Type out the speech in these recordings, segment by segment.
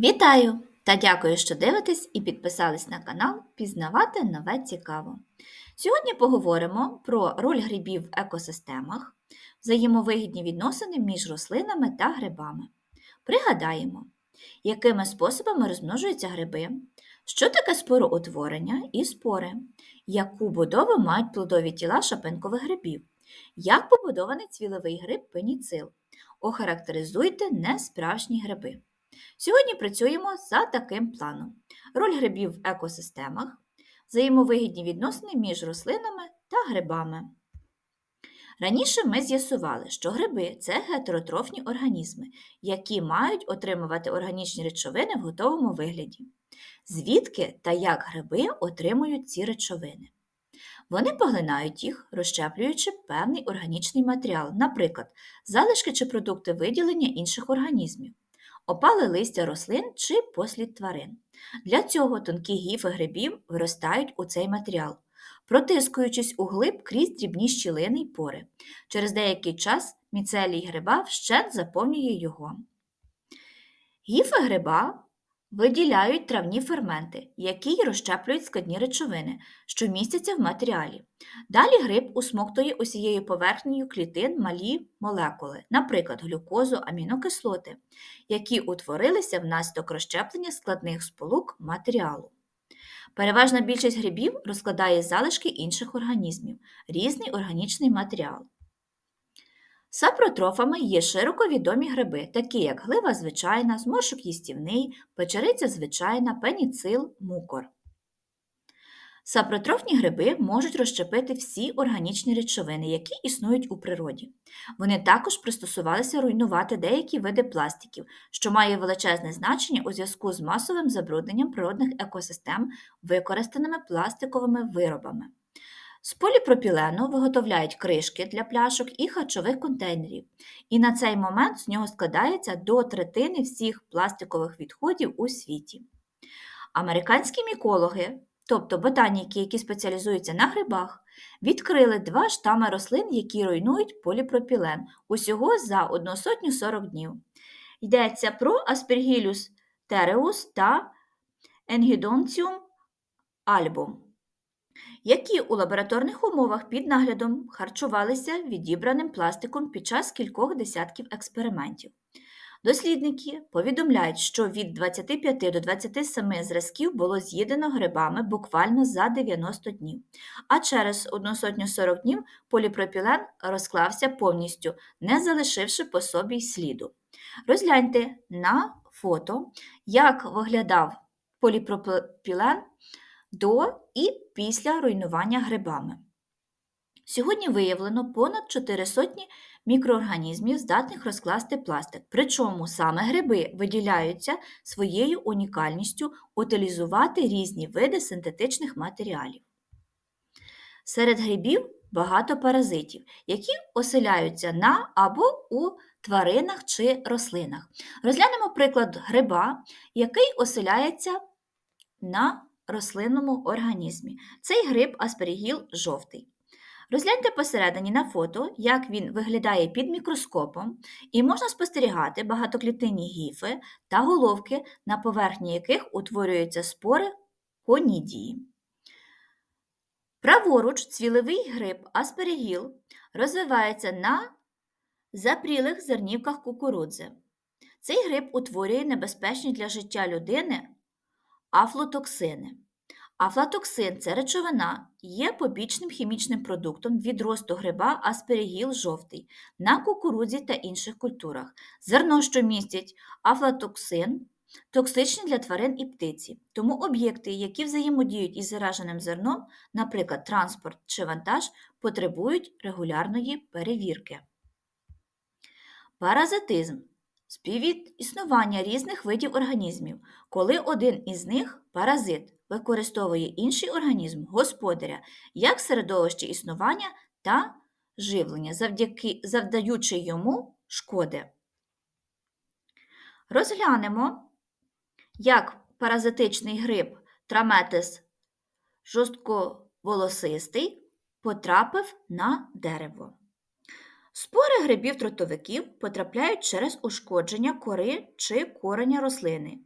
Вітаю та дякую, що дивитесь і підписались на канал Пізнавати нове цікаво. Сьогодні поговоримо про роль грибів в екосистемах, взаємовигідні відносини між рослинами та грибами. Пригадаємо, якими способами розмножуються гриби, що таке спороутворення і спори, яку будову мають плодові тіла шапинкових грибів, як побудований цвіловий гриб пеніцил. Охарактеризуйте несправжні гриби. Сьогодні працюємо за таким планом: роль грибів в екосистемах, взаємовигідні відносини між рослинами та грибами. Раніше ми з'ясували, що гриби це гетеротрофні організми, які мають отримувати органічні речовини в готовому вигляді. Звідки та як гриби отримують ці речовини? Вони поглинають їх, розщеплюючи певний органічний матеріал, наприклад, залишки чи продукти виділення інших організмів опали листя рослин чи послід тварин. Для цього тонкі гіфи грибів виростають у цей матеріал, протискуючись у глиб крізь дрібні щілини й пори. Через деякий час міцелій гриба вщент заповнює його. Гіфи гриба виділяють травні ферменти, які розщеплюють складні речовини, що містяться в матеріалі. Далі гриб усмоктує усією поверхнею клітин малі молекули, наприклад, глюкозу, амінокислоти, які утворилися внаслідок розщеплення складних сполук матеріалу. Переважна більшість грибів розкладає залишки інших організмів, різний органічний матеріал. Сапротрофами є широко відомі гриби, такі як глива звичайна, зморшок їстівний, печериця звичайна, пеніцил, мукор. Сапротрофні гриби можуть розщепити всі органічні речовини, які існують у природі. Вони також пристосувалися руйнувати деякі види пластиків, що має величезне значення у зв'язку з масовим забрудненням природних екосистем використаними пластиковими виробами. З поліпропілену виготовляють кришки для пляшок і харчових контейнерів, і на цей момент з нього складається до третини всіх пластикових відходів у світі. Американські мікологи, тобто ботаніки, які спеціалізуються на грибах, відкрили два штами рослин, які руйнують поліпропілен усього за 140 днів. Йдеться про Aspergillus тереус та Engidontium album які у лабораторних умовах під наглядом харчувалися відібраним пластиком під час кількох десятків експериментів. Дослідники повідомляють, що від 25 до 27 зразків було з'їдено грибами буквально за 90 днів, а через 140 днів поліпропілен розклався повністю, не залишивши по собі сліду. Розгляньте на фото, як виглядав поліпропілен до і після руйнування грибами. Сьогодні виявлено понад 4 сотні мікроорганізмів, здатних розкласти пластик, причому саме гриби виділяються своєю унікальністю утилізувати різні види синтетичних матеріалів. Серед грибів багато паразитів, які оселяються на або у тваринах чи рослинах. Розглянемо приклад гриба, який оселяється на рослинному організмі. Цей гриб асперігіл жовтий. Розгляньте посередині на фото, як він виглядає під мікроскопом, і можна спостерігати багатоклітинні гіфи та головки, на поверхні яких утворюються спори конідії. Праворуч цвілевий гриб асперігіл розвивається на запрілих зернівках кукурудзи. Цей гриб утворює небезпечні для життя людини Афлотоксини. Афлатоксин це речовина, є побічним хімічним продуктом від росту гриба асперігіл жовтий на кукурудзі та інших культурах. Зерно, що містять афлатоксин, токсичні для тварин і птиці. Тому об'єкти, які взаємодіють із зараженим зерном, наприклад, транспорт чи вантаж, потребують регулярної перевірки. Паразитизм співіснування різних видів організмів, коли один із них паразит використовує інший організм господаря як середовище існування та живлення, завдяки, завдаючи йому шкоди. Розглянемо, як паразитичний гриб траметис жорстковолосистий потрапив на дерево. Спори грибів тротовиків потрапляють через ушкодження кори чи кореня рослини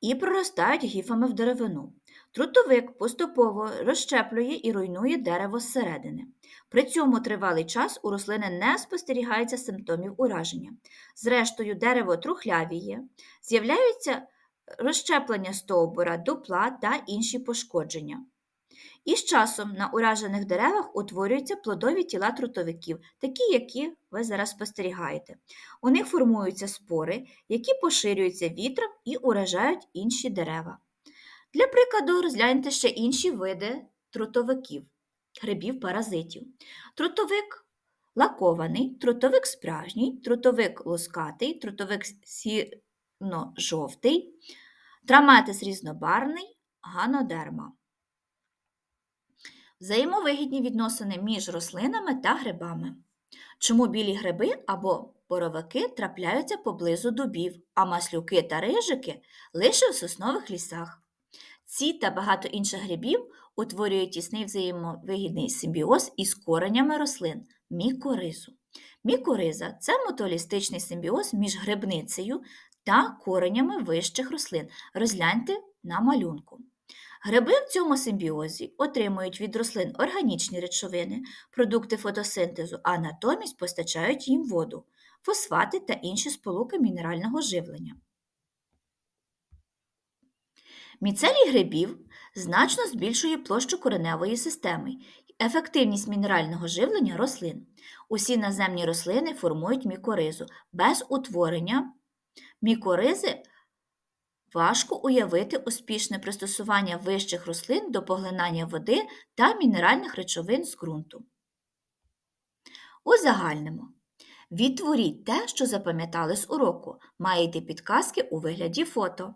і проростають гіфами в деревину. Трутовик поступово розщеплює і руйнує дерево зсередини. При цьому тривалий час у рослини не спостерігається симптомів ураження. Зрештою, дерево трухлявіє, з'являються розщеплення стовбура, дупла та інші пошкодження. І з часом на уражених деревах утворюються плодові тіла трутовиків, такі, які ви зараз спостерігаєте. У них формуються спори, які поширюються вітром і уражають інші дерева. Для прикладу, розгляньте ще інші види трутовиків, грибів-паразитів. Трутовик лакований, трутовик справжній, трутовик лускатий, трутовик сіно-жовтий, траматис різнобарвний, ганодерма. Взаємовигідні відносини між рослинами та грибами. Чому білі гриби або боровики трапляються поблизу дубів, а маслюки та рижики лише в соснових лісах. Ці та багато інших грибів утворюють тісний взаємовигідний симбіоз із коренями рослин мікоризу. Мікориза це мутуалістичний симбіоз між грибницею та коренями вищих рослин. Розгляньте на малюнку. Гриби в цьому симбіозі отримують від рослин органічні речовини, продукти фотосинтезу, а натомість постачають їм воду, фосфати та інші сполуки мінерального живлення. Міцелій грибів значно збільшує площу кореневої системи і ефективність мінерального живлення рослин. Усі наземні рослини формують мікоризу. Без утворення мікоризи важко уявити успішне пристосування вищих рослин до поглинання води та мінеральних речовин з ґрунту. Узагальнимо. Відтворіть те, що запам'ятали з уроку. Маєте підказки у вигляді фото.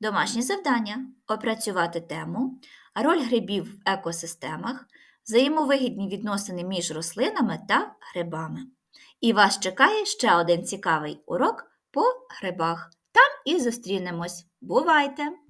Домашнє завдання опрацювати тему, роль грибів в екосистемах, взаємовигідні відносини між рослинами та грибами. І вас чекає ще один цікавий урок по грибах. Там і зустрінемось. Бувайте!